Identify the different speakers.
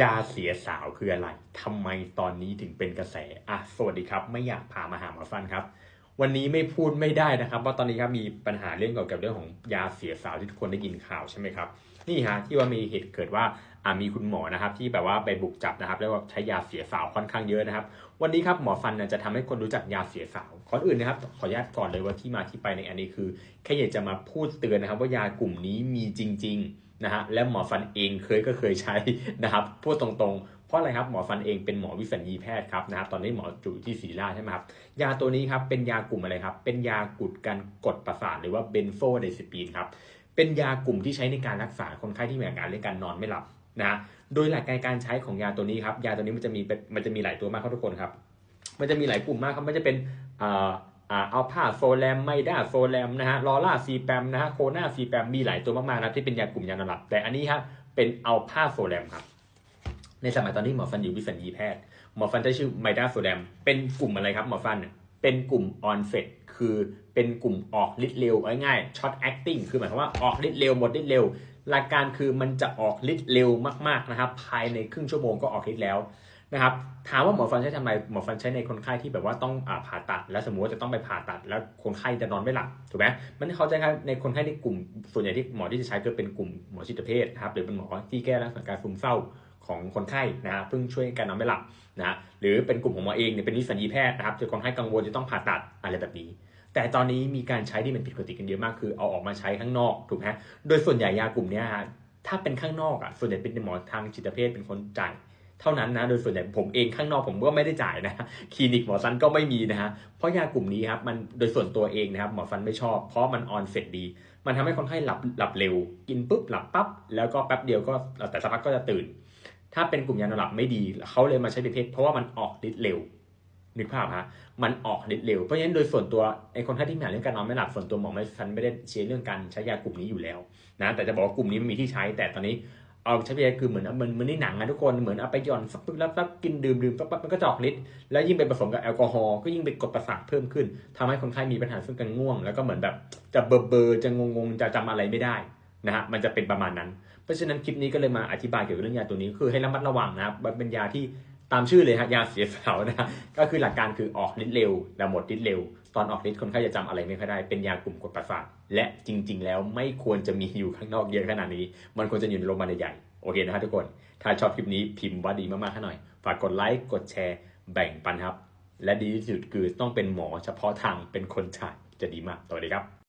Speaker 1: ยาเสียสาวคืออะไรทำไมตอนนี้ถึงเป็นกระแส อะ สวัสดีครับ ไม่อยากพามาหาหมอฟันครับ วันนี้ไม่พูดไม่ได้นะครับ ว่าตอนนี้ครับมีปัญหาเรื่องเกี่ยวกับเรื่องของยาเสียสาวที่ทุกคนได้ยินข่าวใช่ไหมครับ นี่ฮะที่ว่ามีเหตุเกิดว่า มีคุณหมอนะครับที่แบบว่าไปบุกจับนะครับแล้วก็ใช้ยาเสียสาวค่อนข้างเยอะนะครับ วันนี้ครับหมอฟันจะทำให้คนรู้จักยาเสียสาวก่อนอื่นนะครับ ขออนุญาตก่อนเลยว่าที่มาที่ไปในอันนี้คือแค่อยากจะมาพูดเตือนนะครับ ว่ายากลุ่มนี้มีจริง ๆนะฮะและหมอฟันเองเคยก็เคยใช้นะครับพูดตรงๆ เพราะอะไรครับหมอฟันเองเป็นหมอวิสัญญีแพทย์ครับนะครับตอนนี้หมออยู่ที่ศรีราชใช่ไหมครับยาตัวนี้ครับเป็นยากลุ่มอะไรครับ เป็นยากุดการกดประสาทหรือว่าเบนโซเดซิปีนครับเป็นยากลุ่มที่ใช้ในการรักษาคนไข้ที่มีอาการเรื่องการนอนไม่หลับ นะโดยหลักการการใช้ของยาตัวนี้ครับยาตัวนี้มันจะมีมันจะมีหลายตัวมากครับทุกคนครับ มันจะมีหลายกลุ่มมากครับมันจะเป็นอ่าอัลพาโซแลมไมด้าโซแลมนะฮะลอร่าซีแปมนะฮะโคนาซีแปมมีหลายตัวมากๆนะที่เป็นยากลุ่มยานอนหลับ แต่อันนี้ครับเป็นอัลพาโซแลมครับ ในสมัยตอนที่หมอฟันอยู่วิสัญญีแพทย์ หมอฟันจะชื่อไมด้าโซแลมเป็นกลุ่มอะไรครับหมอฟันเป็นกลุ่มออนเฟตคือเป็นกลุ่มออกฤทธิ์เร็วง่ายๆช็อตแอคติ้งคือหมายความว่าออกฤทธิ์เร็วหมดฤทธิ์เร็ว หลักการคือมันจะออกฤทธิ์เร็วมากๆนะครับ ภายในครึ่งชั่วโมงก็ออกฤทธิ์แล้วนะครับ ถามว่าหมอฟันใช้ทำไมหมอฟันใช้ในคนไข้ที่แบบว่าต้องอผ่าตัด แล้วสมมติว่าจะต้องไปผ่าตัด แล้วคนไข้จะนอนไม่หลับถูกไหมมันเขาจะในคนไข้ในกลุ่ม ส่วนใหญ่ที่หมอที่จะใช้ก็เป็นกลุ่มหมอจิตเภทนะครับหรือเป็นหมอที่แก้รักษาการซึมเศร้าของคนไข้นะฮะเพิ่งช่วยการนอนไม่หลับนะหรือเป็นกลุ่มของหมอเองเนี่ยเป็นวิสัญญีแพทย์นะครับจนคนไข้กังวลจะต้องผ่าตัดอะไรแบบนี้ แต่ตอนนี้มีการใช้ที่มันผิดปกติกันเยอะมากคือเอาออกมาใช้ข้างนอกถูกไหมโดยส่วนใหญ่ยากลุ่มนี้ฮะถ้าเป็นข้างนอกอะส่วนใหญ่เป็นหมอทางจิตเภทเป็นคนจ่ายเท่านั้นนะโดยส่วนใหญ่ผมเองข้างนอกผมก็ไม่ได้จ่ายนะคลินิกหมอฟันก็ไม่มีนะฮะเพราะยากลุ่มนี้ครับมันโดยส่วนตัวเองนะครับหมอฟันไม่ชอบ เพราะมันออนเสร็จดี มันทำให้คนไข้หลับหลับเร็ว กินปุ๊บหลับปั๊บแล้วก็แป๊บเดียวก็แต่สักพักก็จะตื่น ถ้าเป็นกลุ่มยานอนหลับไม่ดีเขาเลยมาใช้เป็นเพศเพราะว่ามันออกฤทธิ์เร็ว นึกภาพฮะมันออกฤทธิ์เร็วเพราะฉะนั้นโดยส่วนตัวไอ้คนไข้ที่มีปัญหาเรื่องการนอนไม่หลับส่วนตัวหมอไม่ฟันไม่ได้เชียร์เรื่องการใช้ยากลุ่มนี้อยู่แล้วนะแต่จะบอกว่ากลุ่มนี้มันมีที่ใช้แต่ตอนนี้เอาใช้ไปคือเหมือนเหมือนเหมือนในหนังนะทุกคนเหมือนเอาไปหย่อนสักปึ๊บแล้วปั๊บกินดื่มดื่มปั๊บปั๊บมันก็จอกฤทธิ์แล้วยิ่งไปผสมกับแอลกอฮอล์ก็ยิ่งไปกดประสาทเพิ่มขึ้นทำให้คนไข้มีปัญหาเรื่องการง่วง แล้วก็เหมือนแบบจะเบอร์เบอร์จะงงงจะจำอะไรไม่ได้นะฮะมันจะเป็นประมาณนั้น เพราะฉะนั้นคลิปนี้ก็เลยมาอธิบายเกี่ยวกับเรื่องยาตัวนี้คือให้ระมัดระวังนะครับเป็นยาที่ ตามชื่อเลยฮะยาเสียสาวนะก็คือหลักการคือออกฤทธิ์เร็วแล้วหมดฤทธิ์เร็ว ตอนออกฤทธิ์คนไข้จะจำอะไรไม่ค่อยได้เป็นยากลุ่มกดประสาทและจริง ๆ แล้วไม่ควรจะมีอยู่ข้างนอกเยอะขนาดนี้ มันควรจะอยู่ในโรงพยาบาลใหญ่โอเคนะครับทุกคน ถ้าชอบคลิปนี้พิมพ์ว่าดีมากๆให้หน่อยฝากกดไลค์กดแชร์แบ่งปันครับ และดีที่สุดคือต้องเป็นหมอเฉพาะทางเป็นคนจ่ายจะดีมากสวัสดีครับ